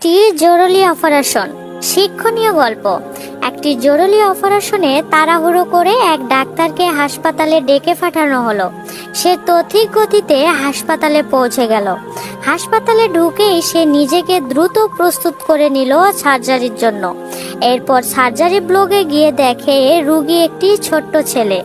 একটি জরুরি অপারেশন। শিক্ষণীয় গল্প। একটি জরুরি অপারেশনে তাড়াহুড়ো করে এক ডাক্তারকে হাসপাতালে ডেকে পাঠানো হলো। সে তথিক গতিতে হাসপাতালে পৌঁছে গেল। হাসপাতালে ঢুকেই সে নিজেকে দ্রুত প্রস্তুত করে নিল সার্জারির জন্য। এরপর সার্জারি ব্লগে গিয়ে দেখে রুগী একটি ছোট্ট ছেলে।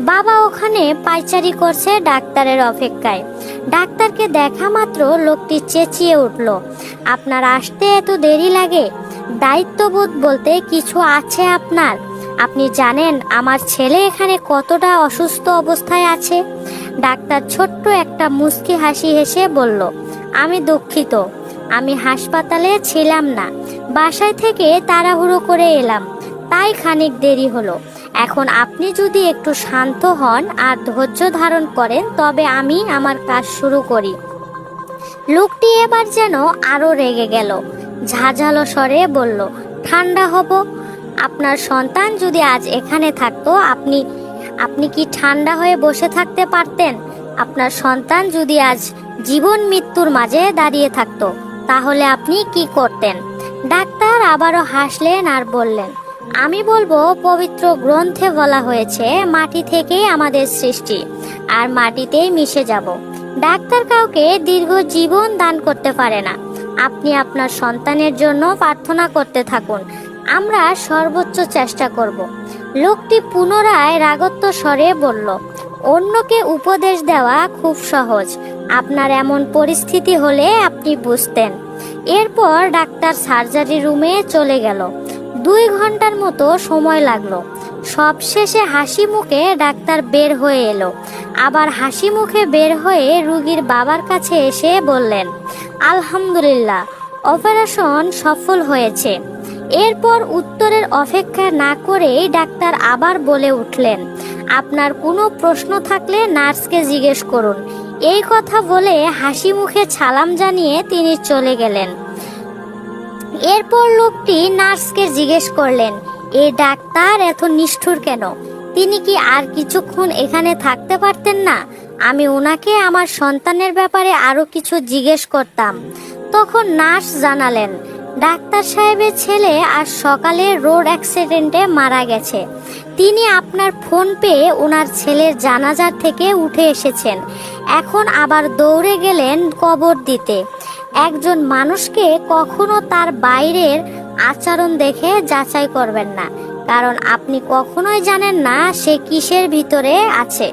বাবা ওখানে পাইচারি করছে ডাক্তারের অপেক্ষায়। ডাক্তারকে দেখা মাত্র লোকটি চেঁচিয়ে উঠল, আপনার আসতে এত দেরি লাগে? দায়িত্ববোধ বলতে কিছু আছে আপনার? আপনি জানেন আমার ছেলে এখানে কতটা অসুস্থ অবস্থায় আছে? ডাক্তার ছোট্ট একটা মুচকি হাসি হেসে বলল, আমি দুঃখিত। আমি হাসপাতালে ছিলাম না। বাসায় থেকে তাড়াহুড়ো করে এলাম। তাই খানিক দেরি হলো। এখন আপনি যদি একটু শান্ত হন আর ধৈর্য ধারণ করেন, তবে আমি আমার কাজ শুরু করি। লোকটি এবার যেন আরও রেগে গেল। ঝাঝালো স্বরে বলল, ঠান্ডা হব। আপনার সন্তান যদি আজ এখানে থাকতো, আপনি আপনি কি ঠান্ডা হয়ে বসে থাকতে পারতেন? আপনার সন্তান যদি আজ জীবন মৃত্যুর মাঝে দাঁড়িয়ে থাকতো, তাহলে আপনি কি করতেন? ডাক্তার আবারও হাসলেন আর বললেন, আমি বলব, পবিত্র গ্রন্থে বলা হয়েছে, মাটি থেকেই আমাদের সৃষ্টি, আর মাটিতেই মিশে যাব। ডাক্তার কাউকে দীর্ঘ জীবন দান করতে পারে না। আপনি আপনার সন্তানের জন্য প্রার্থনা করতে থাকুন। আমরা সর্বোচ্চ চেষ্টা করব। লোকটি পুনরায় রাগত্ব স্বরে বলল, অন্যকে উপদেশ দেওয়া খুব সহজ। আপনার এমন পরিস্থিতি হলে আপনি বুঝতেন। এরপর ডাক্তার সার্জারি রুমে চলে গেল। দুই ঘণ্টার মতো সময় লাগল। সবশেষে হাসি মুখে ডাক্তার বের হয়ে এলো। আবার হাসি মুখে বের হয়ে রুগীর বাবার কাছে এসে বললেন আলহামদুলিল্লাহ, অপারেশন সফল হয়েছে। এরপর উত্তরের অপেক্ষা না করেই ডাক্তার আবার বলে উঠলেন, আপনার কোনো প্রশ্ন থাকলে নার্সকে জিজ্ঞেস করুন। এই কথা বলে হাসি মুখে ছালাম জানিয়ে তিনি চলে গেলেন। এরপর লোকটি নার্সকে জিজ্ঞেস করলেন এই ডাক্তার এত নিষ্ঠুর কেন? তিনি কি আর কিছুক্ষণ এখানে থাকতে পারতেন না? আমি ওনাকে আমার সন্তানের ব্যাপারে আরও কিছু জিজ্ঞেস করতাম। তখন নার্স জানালেন, ডাক্তার সাহেবের ছেলে আজ সকালে রোড অ্যাক্সিডেন্টে মারা গেছে। তিনি আপনার ফোন পেয়ে ওনার ছেলের জানাজার থেকে উঠে এসেছেন। এখন আবার দৌড়ে গেলেন কবর দিতে। একজন মানুষকে কখনো তার বাইরের আচরণ দেখে যাচাই করবেন না, কারণ আপনি কখনোই জানেন না সে কিসের ভিতরে আছে।